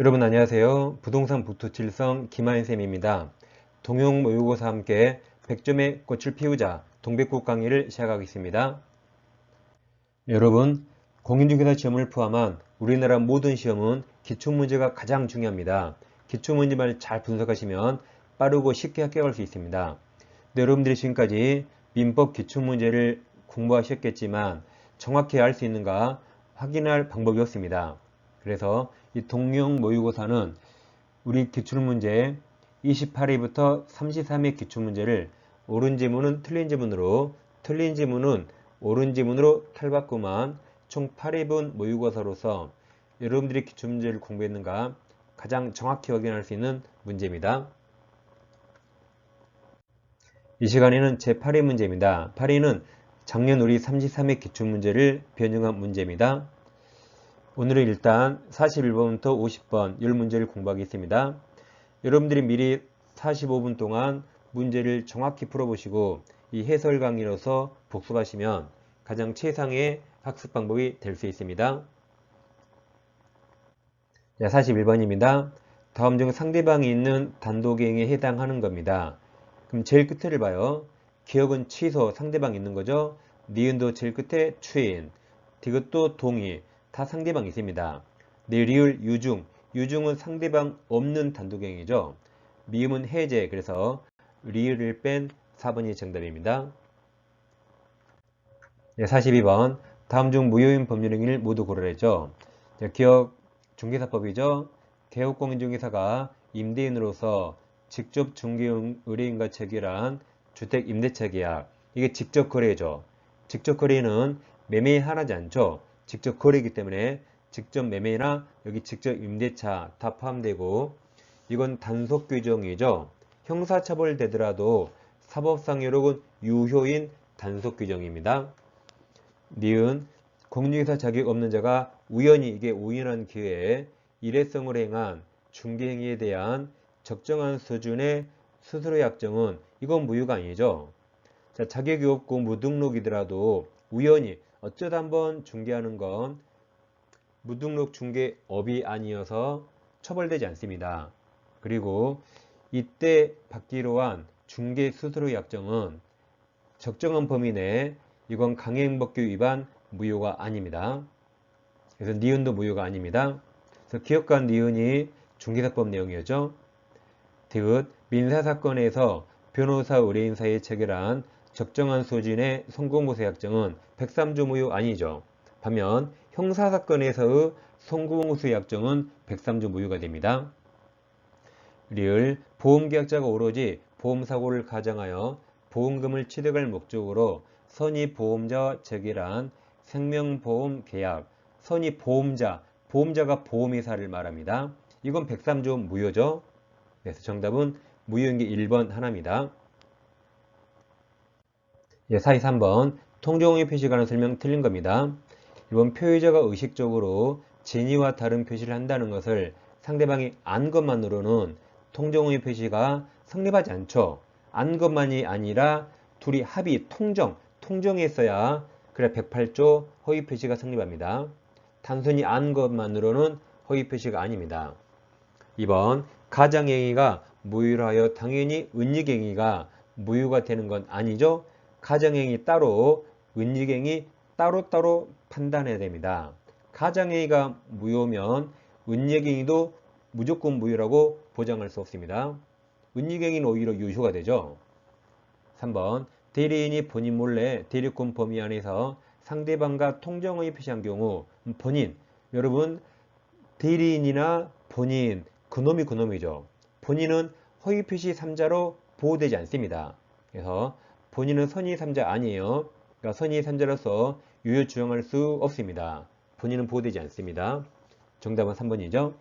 여러분 안녕하세요. 부동산 부투칠성 김하인쌤입니다. 동용 모의고사 함께 100점의 꽃을 피우자 동백꽃 강의를 시작하겠습니다. 여러분 공인중개사 시험을 포함한 우리나라 모든 시험은 기출문제가 가장 중요합니다. 기출문제만 잘 분석하시면 빠르고 쉽게 합격할 수 있습니다. 네, 여러분들이 지금까지 민법 기출문제를 공부하셨겠지만 정확히 알 수 있는가 확인할 방법이 없습니다. 그래서 이 동용 모의고사는 우리 기출문제 28회부터 33회 기출문제를 옳은 지문은 틀린 지문으로 틀린 지문은 옳은 지문으로 탈바꿈한 총 8회분 모의고사로서 여러분들이 기출문제를 공부했는가 가장 정확히 확인할 수 있는 문제입니다. 이 시간에는 제8회 문제입니다. 8회는 작년 우리 33회 기출문제를 변형한 문제입니다. 오늘은 일단 41번부터 50번 10문제를 공부하겠습니다. 여러분들이 미리 45분 동안 문제를 정확히 풀어보시고 이 해설 강의로서 복습하시면 가장 최상의 학습 방법이 될 수 있습니다. 자, 41번입니다. 다음 중 상대방이 있는 단독행위에 해당하는 겁니다. 그럼 제일 끝을 봐요. 기억은 취소, 상대방 있는 거죠. 니은도 제일 끝에 추인, 디귿도 동의, 다 상대방 있습니다. 네, 리을, 유중, 유중은 상대방 없는 단독행위죠. 미음은 해제, 그래서 리을을 뺀 4번이 정답입니다. 네, 42번 다음 중 무효인 법률행위를 모두 고르래죠. 기억 중개사법이죠. 개업공인중개사가 임대인으로서 직접 중개 의뢰인과 체결한 주택 임대차 계약 이게 직접 거래죠. 직접 거래는 매매에 하나지 않죠. 직접 거래이기 때문에 직접 매매나 여기 직접 임대차 다 포함되고 이건 단속 규정이죠. 형사처벌 되더라도 사법상여록은 유효인 단속 규정입니다. 니은 공유회사 자격 없는 자가 우연히 이게 우연한 기회에 일회성을 행한 중개행위에 대한 적정한 수준의 스스로 약정은 이건 무효가 아니죠. 자, 자격이 없고 무등록이더라도 우연히 어쩌다 한번 중개하는 건 무등록 중개업이 아니어서 처벌되지 않습니다. 그리고 이때 받기로 한 중개 수수료 약정은 적정한 범위 내에 이건 강행법규 위반 무효가 아닙니다. 그래서 니은도 무효가 아닙니다. 그래서 기업 간 니은이 중개사법 내용이었죠. 디귿 민사사건에서 변호사 의뢰인 사이에 체결한 적정한 수준의 성공보세 약정은 103조 무효 아니죠. 반면 형사사건에서의 성공보세 약정은 103조 무효가 됩니다. 리을 보험계약자가 오로지 보험사고를 가정하여 보험금을 취득할 목적으로 선의보험자와 체결한 생명보험 계약 선의보험자, 보험자가 보험회사를 말합니다. 이건 103조 무효죠. 그래서 정답은 무효인 게 1번 하나입니다. 예, 43번 통정의 표시가는 설명 틀린 겁니다. 이번 표의자가 의식적으로 진위와 다른 표시를 한다는 것을 상대방이 안 것만으로는 통정의 표시가 성립하지 않죠. 안 것만이 아니라 둘이 합의, 통정, 통정했어야 그래 108조 허위 표시가 성립합니다. 단순히 안 것만으로는 허위 표시가 아닙니다. 2번 가장행위가 무효하여 당연히 은닉행위가 무효가 되는 건 아니죠. 가정행위 따로, 은닉행위 따로따로 판단해야 됩니다. 가정행위가 무효면 은닉행위도 무조건 무효라고 보장할 수 없습니다. 은닉행위는 오히려 유효가 되죠. 3번 대리인이 본인 몰래 대리권 범위 안에서 상대방과 통정의 표시한 경우 본인 여러분 대리인이나 본인 그놈이 그놈이죠. 본인은 허위 표시 3자로 보호되지 않습니다. 그래서 본인은 선의 3자 아니에요. 그러니까 선의 3자로서 유효 주장할 수 없습니다. 본인은 보호되지 않습니다. 정답은 3번이죠.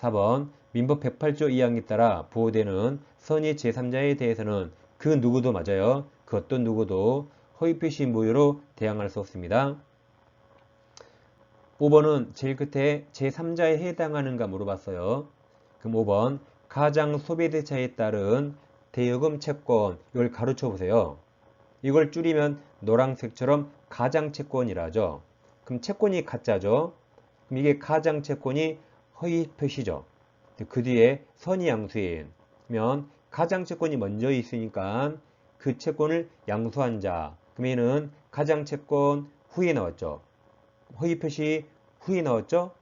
4번 민법 108조 2항에 따라 보호되는 선의 제3자에 대해서는 그 누구도 맞아요. 그 어떤 누구도 허위표시 무효로 대항할 수 없습니다. 5번은 제일 끝에 제3자에 해당하는가 물어봤어요. 그럼 5번 가장 소비대차에 따른 대여금 채권 이걸 가르쳐 보세요. 이걸 줄이면 노란색처럼 가장 채권이라 죠 그럼 채권이 가짜죠. 그럼 이게 가장 채권이 허위 표시죠. 그 뒤에 선의 양수인,면 가장 채권이 먼저 있으니까 그 채권을 양수한 자. 그러면은 가장 채권 후에 나왔죠. 허위 표시 후에 나왔죠.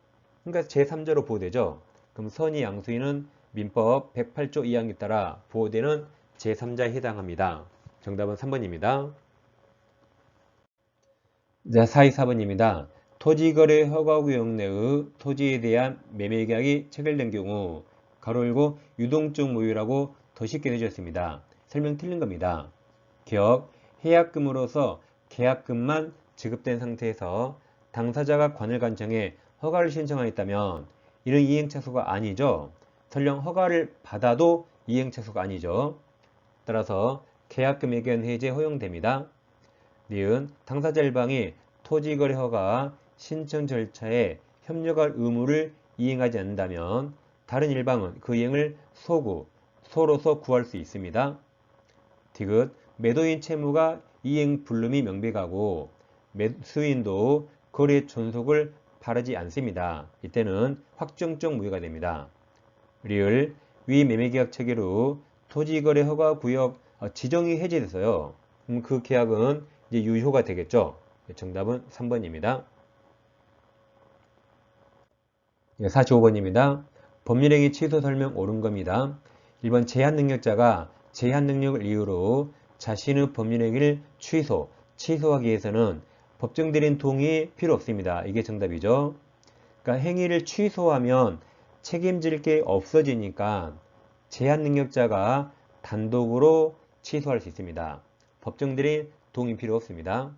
그러니까 제3자로 보호되죠. 그럼 선의 양수인은 민법 108조 2항에 따라 보호되는 제3자에 해당합니다. 정답은 3번입니다. 자, 424번입니다. 토지거래 허가구역 내의 토지에 대한 매매계약이 체결된 경우 가로 열고 유동적 모유라고 더 쉽게 내주셨습니다. 설명 틀린 겁니다. 기억, 해약금으로서 계약금만 지급된 상태에서 당사자가 관을 간청해 허가를 신청하였다면 이런 이행착수가 아니죠. 설령 허가를 받아도 이행착수가 아니죠. 따라서 계약금 의견 해제 허용됩니다. 니은 당사자 일방이 토지거래 허가 신청 절차에 협력할 의무를 이행하지 않는다면 다른 일방은 그 이행을 소구, 소로서 구할 수 있습니다. 디귿 매도인 채무가 이행 불능이 명백하고 매수인도 거래 존속을 바라지 않습니다. 이때는 확정적 무효가 됩니다. 리을 위 매매계약 후 토지거래 허가 구역 어, 지정이 해제돼서요. 그럼 그 계약은 이제 유효가 되겠죠. 정답은 3번입니다. 45번입니다. 법률행위 취소 설명 옳은 겁니다. 1번 제한능력자가 제한능력을 이유로 자신의 법률행위를 취소, 취소하기 위해서는 법정 대리인 동의 필요 없습니다. 이게 정답이죠. 그러니까 행위를 취소하면 책임질 게 없어지니까 제한 능력자가 단독으로 취소할 수 있습니다. 법정 대리인 동의 필요 없습니다.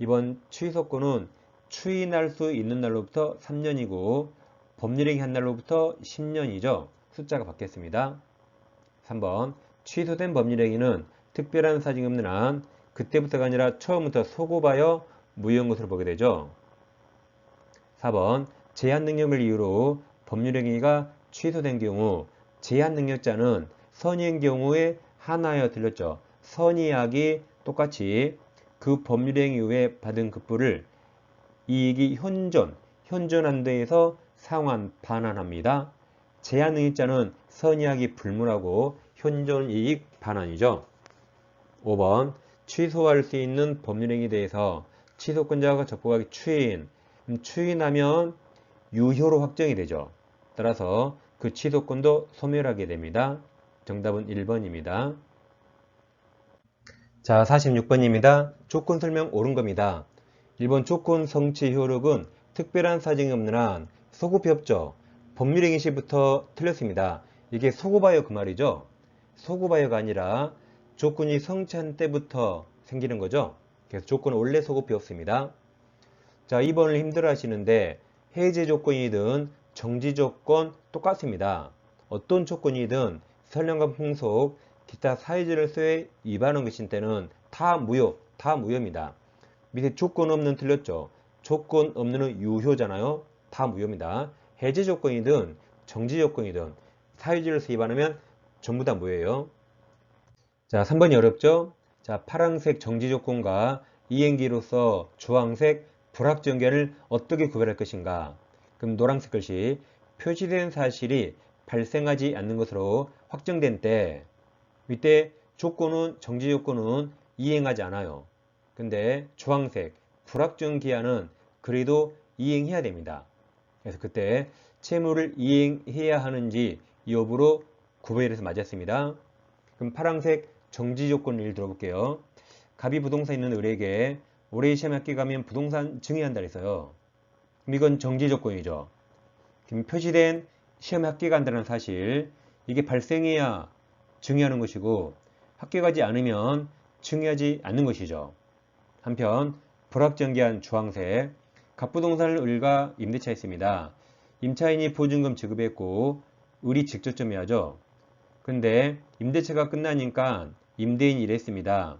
이번 취소권은 추인할 수 있는 날로부터 3년이고 법률행위 한 날로부터 10년이죠. 숫자가 바뀌었습니다. 3번 취소된 법률행위는 특별한 사정이 없는 한 그때부터가 아니라 처음부터 소고하여 무효한 것으로 보게 되죠. 4번 제한 능력을 이유로 법률행위가 취소된 경우 제한 능력자는 선의인 경우에 하나여 들렸죠. 선의약이 똑같이 그 법률행위 이후에 받은 급부를 이익이 현존, 현존한 데에서 상환, 반환합니다. 제한 능력자는 선의약이 불문하고 현존 이익 반환이죠. 5번 취소할 수 있는 법률행위에 대해서 취소권자가 접촉하기 추인, 추인하면 유효로 확정이 되죠. 따라서 그 취소권도 소멸하게 됩니다. 정답은 1번입니다. 자, 46번입니다. 조건 설명 옳은 겁니다. 1번 조건 성취 효력은 특별한 사정이 없는 한 없죠. 법률행위 시부터 틀렸습니다. 이게 소급하여 그 말이죠. 소급하여가 아니라 조건이 성취한 때부터 생기는 거죠. 그래서 조건은 원래 소급이 없습니다. 자, 2번을 힘들어 하시는데 해제 조건이든 정지 조건 똑같습니다. 어떤 조건이든 설령과 풍속, 기타 사회질서에 위반한 것인 때는 다 무효, 다 무효입니다. 밑에 조건 없는 틀렸죠. 조건 없는은 유효잖아요. 다 무효입니다. 해제 조건이든 정지 조건이든 사회질서 위반하면 전부 다 무효예요. 자, 3번이 어렵죠? 자, 파란색 정지 조건과 이행기로서 주황색 불확정견을 어떻게 구별할 것인가? 그럼 노란색 글씨 표시된 사실이 발생하지 않는 것으로 확정된 때 이때 조건은 정지 조건은 이행하지 않아요. 근데 주황색 불확정 기한은 그래도 이행해야 됩니다. 그래서 그때 채무를 이행해야 하는지 여부로 구별해서 맞았습니다. 그럼 파란색 정지 조건 을 들어볼게요. 갑이 부동산 있는 을에게 올해 시험 학기 가면 부동산 증여한다 그랬어요. 그럼 이건 정지 조건이죠. 그럼 표시된 시험 학기 간다는 사실 이게 발생해야 증여하는 것이고 학교가지 않으면 증여하지 않는 것이죠. 한편 불확정기한 주황색 갑부동산을 을과 임대차 했습니다. 임차인이 보증금 지급했고 을이 직접 점유하죠. 근데 임대차가 끝나니까 임대인이 이랬습니다.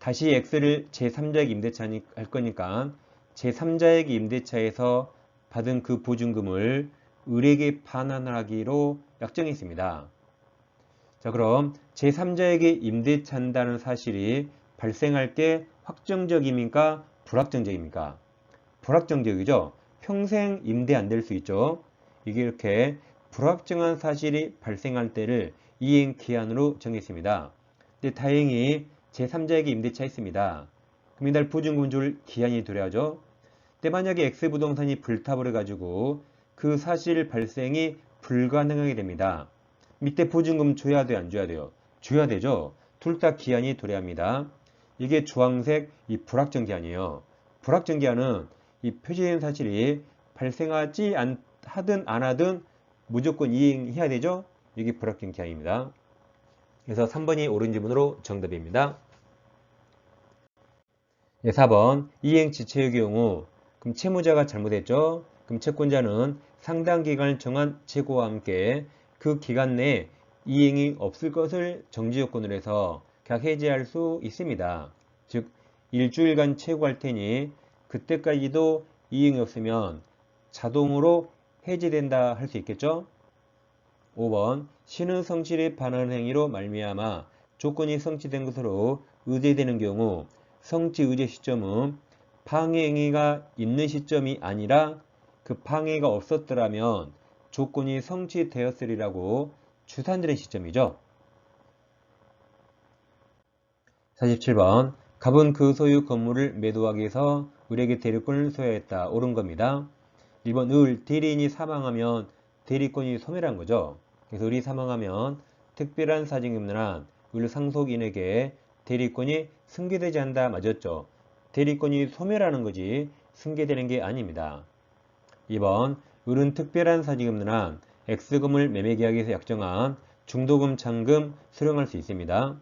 다시 X를 제3자에게 임대차 할 거니까 제3자에게 임대차에서 받은 그 보증금을 을에게 반환하기로 약정했습니다. 자 그럼 제3자에게 임대차한다는 사실이 발생할 게 확정적입니까? 불확정적입니까? 불확정적이죠. 평생 임대 안 될 수 있죠. 이게 이렇게 불확정한 사실이 발생할 때를 이행 기한으로 정했습니다. 근데 다행히 제3자에게 임대차 있습니다. 그럼 이날 보증금 줄 기한이 들어야죠. 근데 만약에 X부동산이 불타버려 가지고 그 사실 발생이 불가능하게 됩니다. 밑에 보증금 줘야 돼요? 안 줘야 돼요? 줘야 되죠. 둘 다 기한이 도래합니다. 이게 주황색 이 불확정 기한이에요. 불확정 기한은 이 표시된 사실이 발생하지 않, 하든 안 하든 무조건 이행해야 되죠. 이게 불확정 기한입니다. 그래서 3번이 옳은 지문으로 정답입니다. 네, 4번 이행 지체의 경우 그럼 채무자가 잘못했죠. 그럼 채권자는 상당 기간을 정한 재고와 함께 그 기간 내에 이행이 없을 것을 정지 조건으로 해서 계약 해지할 수 있습니다. 즉 일주일간 채고할 테니 그때까지도 이행이 없으면 자동으로 해지된다 할 수 있겠죠? 5번 신의 성질에 반하는 행위로 말미암아 조건이 성취된 것으로 의제되는 경우 성취 의제 시점은 방해 행위가 있는 시점이 아니라 그 방해가 없었더라면 조건이 성취되었으리라고 추산되는 시점이죠. 47번 갑은 그 소유 건물을 매도하기 위해서 을에게 대리권을 소유했다. 옳은 겁니다. 1번 을 대리인이 사망하면 대리권이 소멸한 거죠. 그래서 을이 사망하면 특별한 한을 상속인에게 대리권이 승계되지 않다 맞았죠. 대리권이 소멸하는 거지 승계되는 게 아닙니다. 2번 을은 특별한 한 X금을 매매계약에서 약정한 중도금, 잔금 수령할 수 있습니다.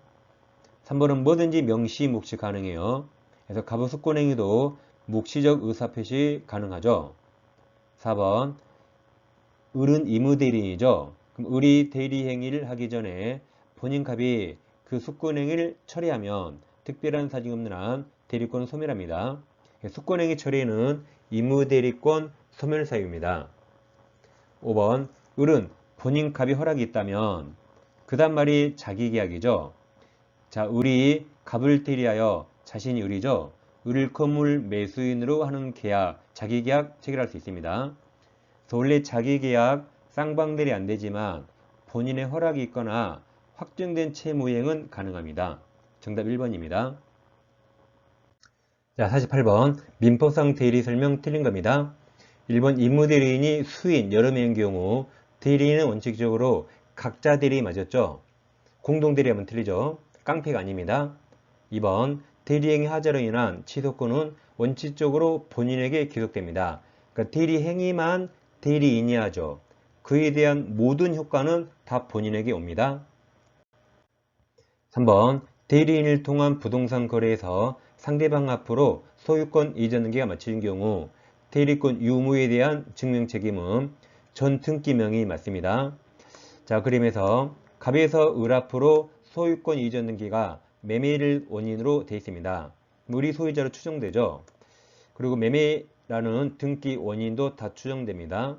3번은 뭐든지 명시, 묵시 가능해요. 그래서 가부수권행위도 묵시적 의사표시 가능하죠. 4번 을은 의무대리인이죠. 그럼 을이 대리행위를 하기 전에 본인 갑이 그 숙권행위를 처리하면 특별한 사정이 없는 한 대리권 소멸합니다. 숙권행위 처리는 의무대리권 소멸 사유입니다. 5번 을은 본인 갑이 허락이 있다면 그 다음 말이 자기 계약이죠. 자, 을이 갑을 대리하여 자신이 을이죠. 을 건물 매수인으로 하는 계약, 자기 계약 체결할 수 있습니다. 그래서 원래 자기 계약 쌍방대리 안 되지만 본인의 허락이 있거나 확정된 채무행은 가능합니다. 정답 1번입니다. 자, 48번 민법상 대리 설명 틀린 겁니다. 1번 임무대리인이 수인 여러 명인 경우 대리인은 원칙적으로 각자 대리 맞았죠? 공동대리하면 틀리죠? 깡패가 아닙니다. 2번 대리행위 하자로 인한 취소권은 원칙적으로 본인에게 기속됩니다. 그러니까 대리행위만 대리인이 하죠. 그에 대한 모든 효과는 다 본인에게 옵니다. 3번 대리인을 통한 부동산 거래에서 상대방 앞으로 소유권 이전 등기가 마치는 경우 대리권 유무에 대한 증명 책임은 전 등기명이 맞습니다. 자, 그림에서 갑에서 을 앞으로 소유권 이전 등기가 매매를 원인으로 되어 있습니다. 우리 소유자로 추정되죠. 그리고 매매라는 등기 원인도 다 추정됩니다.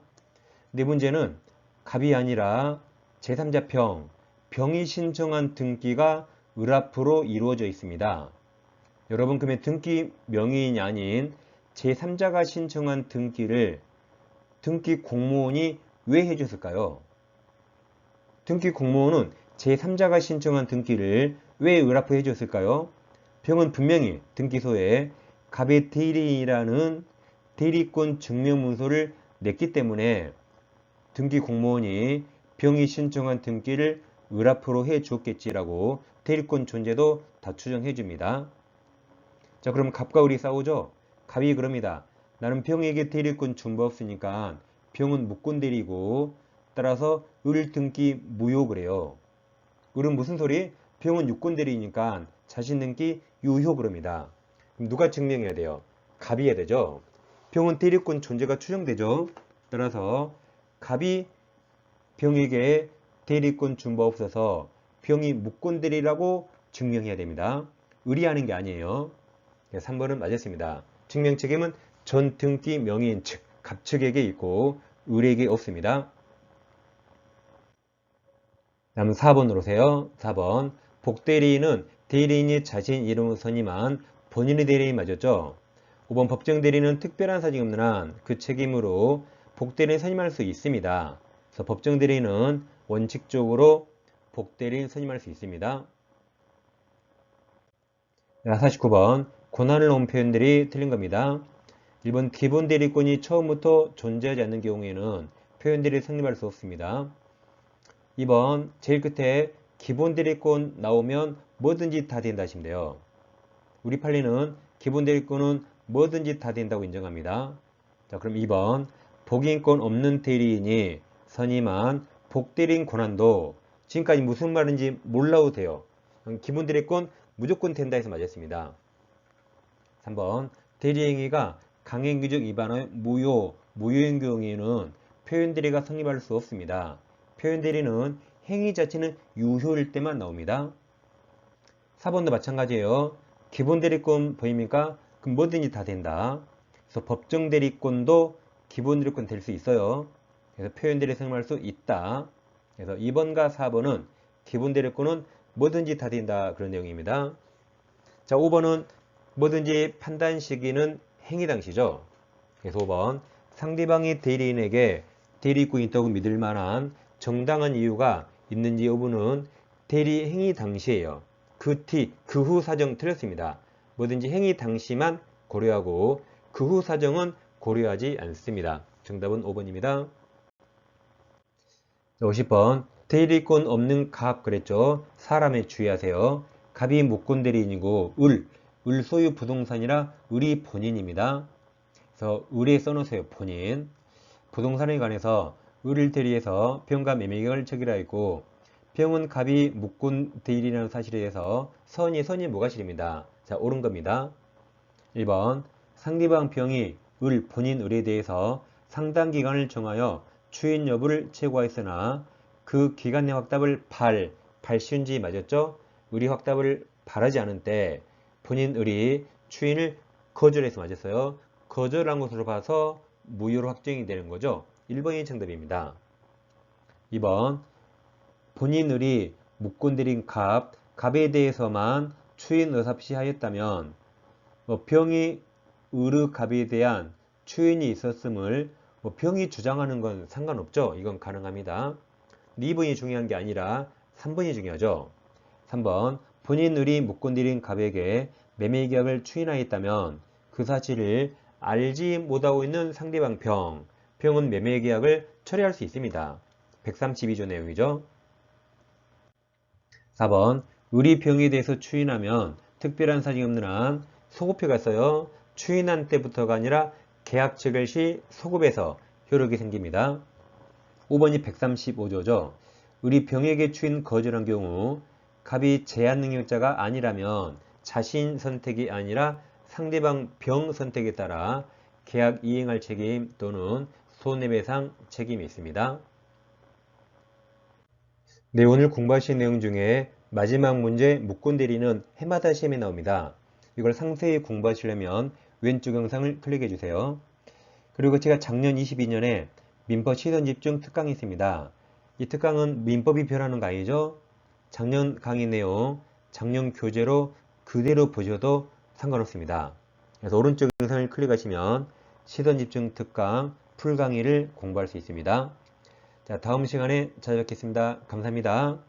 근데 문제는 갑이 아니라 제3자 평, 병이 신청한 등기가 을 앞으로 이루어져 있습니다. 여러분 그러면 등기 명의인이 아닌 제3자가 신청한 등기를 등기 공무원이 왜 해줬을까요? 등기 공무원은 제3자가 신청한 등기를 왜 의랍해 줬을까요? 병은 분명히 등기소에 갑의 대리인이라는 대리권 증명문서를 냈기 때문에 등기 공무원이 병이 신청한 등기를 의랍으로 해 주었겠지라고 대리권 존재도 다 추정해 줍니다. 자 그럼 갑과 을이 싸우죠? 갑이 그럽니다. 나는 병에게 대리권 준바 없으니까 병은 무권 대리고 따라서 을 등기 무효 그래요. 을은 무슨 소리? 병은 유권 대리니까 자신 등기 유효 그럽니다. 그럼 누가 증명해야 돼요? 갑이 해야 되죠. 병은 대리권 존재가 추정되죠. 따라서 갑이 병에게 대리권 준바 없어서 병이 대리라고 증명해야 됩니다. 의리하는 게 아니에요. 3번은 맞았습니다. 증명 책임은 전 등기 명의인 측, 갑 측에게 있고 을에게 없습니다. 다음 4번으로 오세요. 4번 복대리인은 대리인이 자신 이름을 선임한 본인의 대리인 맞았죠. 5번 법정 대리는 특별한 사정이 없는 한 그 책임으로 복대리인 선임할 수 있습니다. 그래서 법정 대리인은 원칙적으로 복대리인 선임할 수 있습니다. 49번 권한을 놓은 표현들이 틀린 겁니다. 1번 기본 대리권이 처음부터 존재하지 않는 경우에는 표현들이 성립할 수 없습니다. 2번 제일 끝에 기본 대리권 나오면 뭐든지 다 된다 하시면 돼요. 우리 판례는 기본 대리권은 뭐든지 다 된다고 인정합니다. 자 그럼 2번 복인권 없는 대리인이 선임한 복대리인 권한도 지금까지 무슨 말인지 몰라도 돼요. 기본 대리권 무조건 된다 해서 맞았습니다. 3번 대리행위가 강행규적 위반의 무효, 무효인 경우에는 표현대리가 성립할 수 없습니다. 표현대리는 행위 자체는 유효일 때만 나옵니다. 4번도 마찬가지예요. 기본 대리권 보입니까? 그럼 뭐든지 다 된다. 그래서 법정 대리권도 기본 대리권 될 수 있어요. 그래서 표현 대리 성립할 수 있다. 그래서 2번과 4번은 기본대리권은 뭐든지 다 된다 그런 내용입니다. 자 5번은 뭐든지 판단 시기는 행위 당시죠. 그래서 5번 상대방이 대리인에게 대리권이 있다고 믿을 만한 정당한 이유가 있는지 여부는 대리 행위 당시에요. 그 뒤, 그 후 사정 틀렸습니다. 뭐든지 행위 당시만 고려하고 그 후 사정은 고려하지 않습니다. 정답은 5번입니다. 50번 대리권 없는 갑 그랬죠. 사람에 주의하세요. 갑이 목권 대리인이고 을, 을 소유 부동산이라 을이 본인입니다. 그래서 을에 써놓으세요. 본인. 부동산에 관해서 을을 대리해서 병과 매매계약을 체결하였고 병은 갑이 목권 대리라는 사실에 대해서 선이 선이 뭐가 실입니다. 자 옳은 겁니다. 1번 상대방 병이 을 본인 을에 대해서 상당 기간을 정하여 추인 여부를 check하였으나 그 기간 내 확답을 발, 발시운지 맞았죠? 을이 확답을 바라지 않은 때 본인 을이 추인을 거절해서 맞았어요. 거절한 것으로 봐서 무효로 확정이 되는 거죠. 1번이 정답입니다. 2번 본인 을이 묵건드린 갑, 갑에 대해서만 추인 의삽시 하였다면 뭐 병이 을의 갑에 대한 추인이 있었음을 뭐 병이 주장하는 건 상관없죠. 이건 가능합니다. 2번이 중요한 게 아니라 3번이 중요하죠. 3번 본인 을이 묵건드린 갑에게 매매 계약을 추인하였다면 그 사실을 알지 못하고 있는 상대방 병, 병은 매매 계약을 처리할 수 있습니다. 132조 내용이죠. 4번 을이 병에 대해서 추인하면 특별한 사정이 없는 한 소급표가 있어요. 추인한 때부터가 아니라 계약 체결 시 소급에서 효력이 생깁니다. 5번이 135조죠. 을이 병에게 추인 거절한 경우 갑이 제한 능력자가 아니라면 자신 선택이 아니라 상대방 병 선택에 따라 계약 이행할 책임 또는 손해배상 책임이 있습니다. 네, 오늘 공부하신 내용 중에 마지막 문제 묵군 대리는 해마다 시험에 나옵니다. 이걸 상세히 공부하시려면 왼쪽 영상을 클릭해 주세요. 그리고 제가 작년 22년에 민법 시선집중 특강이 있습니다. 이 특강은 민법이 변하는 거 아니죠? 작년 강의 내용, 작년 교재로 그대로 보셔도 상관없습니다. 그래서 오른쪽 영상을 클릭하시면 시선집중 특강 풀 강의를 공부할 수 있습니다. 자, 다음 시간에 찾아뵙겠습니다. 감사합니다.